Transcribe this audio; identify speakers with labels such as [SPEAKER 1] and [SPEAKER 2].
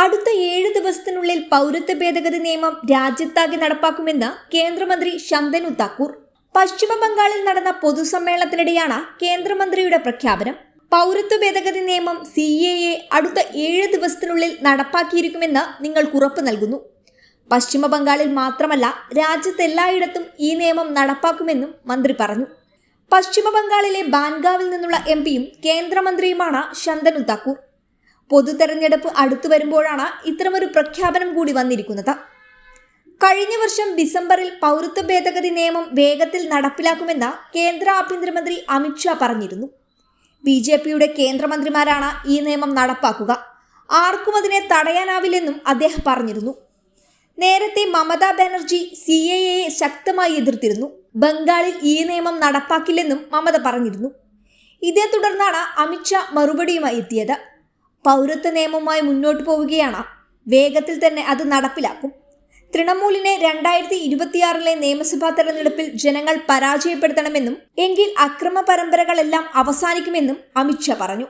[SPEAKER 1] അടുത്ത ഏഴ് ദിവസത്തിനുള്ളിൽ പൗരത്വ ഭേദഗതി നിയമം രാജ്യത്താകെ നടപ്പാക്കുമെന്ന് കേന്ദ്രമന്ത്രി ശന്തനു താക്കൂർ. പശ്ചിമ ബംഗാളിൽ നടന്ന പൊതുസമ്മേളനത്തിനിടെയാണ് കേന്ദ്രമന്ത്രിയുടെ പ്രഖ്യാപനം. പൗരത്വ ഭേദഗതി നിയമം സി എ എ അടുത്ത ഏഴ് ദിവസത്തിനുള്ളിൽ നടപ്പാക്കിയിരിക്കുമെന്ന് നിങ്ങൾക്ക് ഉറപ്പ് നൽകുന്നു. പശ്ചിമ ബംഗാളിൽ മാത്രമല്ല രാജ്യത്തെല്ലായിടത്തും ഈ നിയമം നടപ്പാക്കുമെന്നും മന്ത്രി പറഞ്ഞു. പശ്ചിമ ബംഗാളിലെ ബാൻഗാവിൽ നിന്നുള്ള എം പിയും കേന്ദ്രമന്ത്രിയുമാണ് ശന്തനു താക്കൂർ. പൊതു തെരഞ്ഞെടുപ്പ് അടുത്തു വരുമ്പോഴാണ് ഇത്തരമൊരു പ്രഖ്യാപനം കൂടി വന്നിരിക്കുന്നത്. കഴിഞ്ഞ വർഷം ഡിസംബറിൽ പൗരത്വ ഭേദഗതി നിയമം വേഗത്തിൽ നടപ്പിലാക്കുമെന്ന് കേന്ദ്ര ആഭ്യന്തരമന്ത്രി അമിത്ഷാ പറഞ്ഞിരുന്നു. ബി ജെ പിയുടെ കേന്ദ്രമന്ത്രിമാരാണ് ഈ നിയമം നടപ്പാക്കുക. ആർക്കും അതിനെ തടയാനാവില്ലെന്നും അദ്ദേഹം പറഞ്ഞിരുന്നു. നേരത്തെ മമതാ ബാനർജി സി എ എയെ ശക്തമായി എതിർത്തിരുന്നു. ബംഗാളിൽ ഈ നിയമം നടപ്പാക്കില്ലെന്നും മമത പറഞ്ഞിരുന്നു. ഇതേ തുടർന്നാണ് അമിത്ഷാ മറുപടിയുമായി എത്തിയത്. പൗരത്വ നിയമവുമായി മുന്നോട്ട് പോവുകയാണ്. വേഗത്തിൽ തന്നെ അത് നടപ്പിലാക്കും. തൃണമൂലിനെ രണ്ടായിരത്തി ഇരുപത്തിയാറിലെ നിയമസഭാ തെരഞ്ഞെടുപ്പിൽ ജനങ്ങൾ പരാജയപ്പെടുത്തണമെന്നും എങ്കിൽ അക്രമ പരമ്പരകളെല്ലാം അവസാനിക്കുമെന്നും അമിത്ഷാ പറഞ്ഞു.